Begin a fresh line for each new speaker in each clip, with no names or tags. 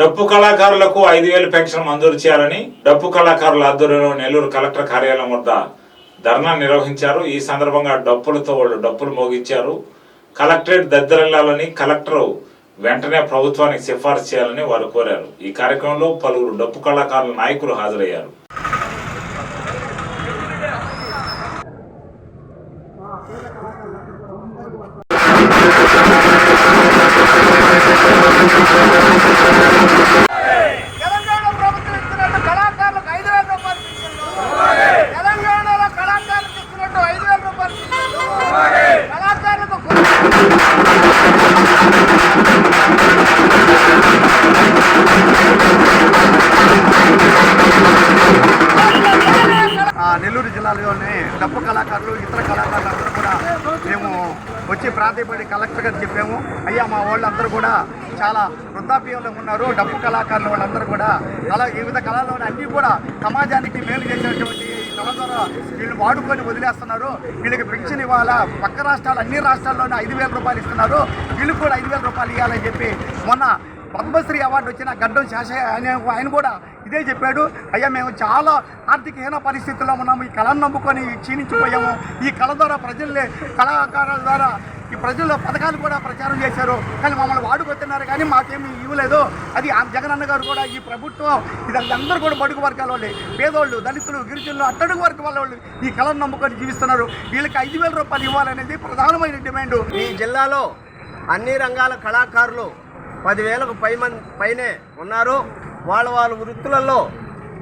డప్పు కళాకారులకు ఐదు వేలు పెన్షన్ మంజూరు చేయాలని డప్పు కళాకారుల ఆధ్వర్యంలో నెల్లూరు కలెక్టర్ కార్యాలయం వద్ద ధర్నా నిర్వహించారు. ఈ సందర్భంగా డప్పులతో వాళ్ళు డప్పులు మోగించారు. కలెక్టరేట్ దద్దరిల్లాలని కలెక్టర్ వెంటనే ప్రభుత్వానికి సిఫార్సు చేయాలని వారు కోరారు. ఈ కార్యక్రమంలో పలువురు డప్పు కళాకారుల నాయకులు హాజరయ్యారు.
నెల్లూరు జిల్లాలోని డప్పు కళాకారులు ఇతర కళాకారులు అందరూ కూడా మేము వచ్చి ప్రాధాన్యపడి కలెక్టర్ గారు చెప్పాము. అయ్యా మా వాళ్ళందరూ కూడా చాలా వృద్ధాప్యంలో ఉన్నారు. డప్పు కళాకారులు వాళ్ళందరూ కూడా అలా వివిధ కళల్లోని అన్నీ కూడా సమాజానికి మేలు చేసేటువంటి కళ ద్వారా వీళ్ళు వాడుకొని వదిలేస్తున్నారు. వీళ్ళకి పెన్షన్ ఇవ్వాలా? పక్క రాష్ట్రాలు అన్ని రాష్ట్రాల్లోనే ఐదు వేల రూపాయలు ఇస్తున్నారు. వీళ్ళు కూడా ఐదు వేల రూపాయలు ఇవ్వాలని చెప్పి మొన్న పద్మశ్రీ అవార్డు వచ్చిన గడ్డం శాషయ్య ఆయన ఆయన కూడా ఇదే చెప్పాడు. అయ్యా మేము చాలా ఆర్థికహీన పరిస్థితుల్లో ఉన్నాము. ఈ కళను నమ్ముకొని క్షీణించిపోయాము. ఈ కళ ద్వారా ప్రజల్ని కళాకారుల ద్వారా ఈ ప్రజల్లో పథకాలు కూడా ప్రచారం చేశారు. కానీ మమ్మల్ని వాడుకొస్తున్నారు కానీ మాకేమి ఇవ్వలేదు. అది జగనన్న గారు కూడా ఈ ప్రభుత్వం ఇది కూడా బడుగు వర్గాల వాళ్ళే. పేదోళ్ళు దళితులు గిరిజనులు అట్టడుగు వర్గ వాళ్ళ వాళ్ళు ఈ కళను నమ్ముకొని జీవిస్తున్నారు. వీళ్ళకి ఐదు వేల రూపాయలు ఇవ్వాలనేది ప్రధానమైన డిమాండ్.
ఈ జిల్లాలో అన్ని రంగాల కళాకారులు పదివేలకు పై మంది పైనే ఉన్నారు. వాళ్ళ వాళ్ళ వృత్తులలో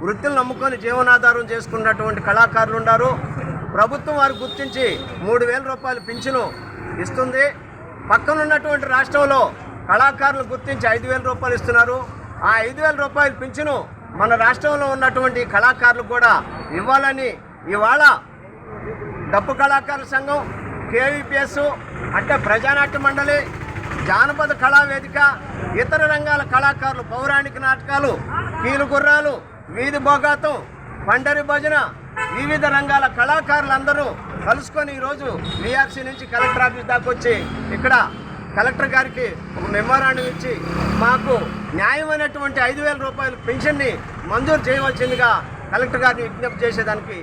వృత్తులు నమ్ముకొని జీవనాధారం చేసుకున్నటువంటి కళాకారులు ఉన్నారు. ప్రభుత్వం వారు గుర్తించి మూడు వేల రూపాయలు పింఛను ఇస్తుంది. పక్కనున్నటువంటి రాష్ట్రంలో కళాకారులు గుర్తించి ఐదు వేల రూపాయలు ఇస్తున్నారు. ఆ ఐదు వేల రూపాయలు పింఛను మన రాష్ట్రంలో ఉన్నటువంటి కళాకారులు కూడా ఇవ్వాలని ఇవాళ డప్పు కళాకారుల సంఘం కేవీపీఎస్ అంటే ప్రజానాట్య మండలి జానపద కళా వేదిక ఇతర రంగాల కళాకారులు పౌరాణిక నాటకాలు కీలుగుర్రాలు వీధి భోగాతం పండరి భజన వివిధ రంగాల కళాకారులందరూ కలుసుకొని ఈరోజు బీఆర్సీ నుంచి కలెక్టర్ ఆఫీస్ దాకా వచ్చి ఇక్కడ కలెక్టర్ గారికి ఒక మెమోరాండం ఇచ్చి మాకు న్యాయమైనటువంటి ఐదు వేల రూపాయల పెన్షన్ని మంజూరు చేయవలసిందిగా కలెక్టర్ గారిని విజ్ఞప్తి చేసేదానికి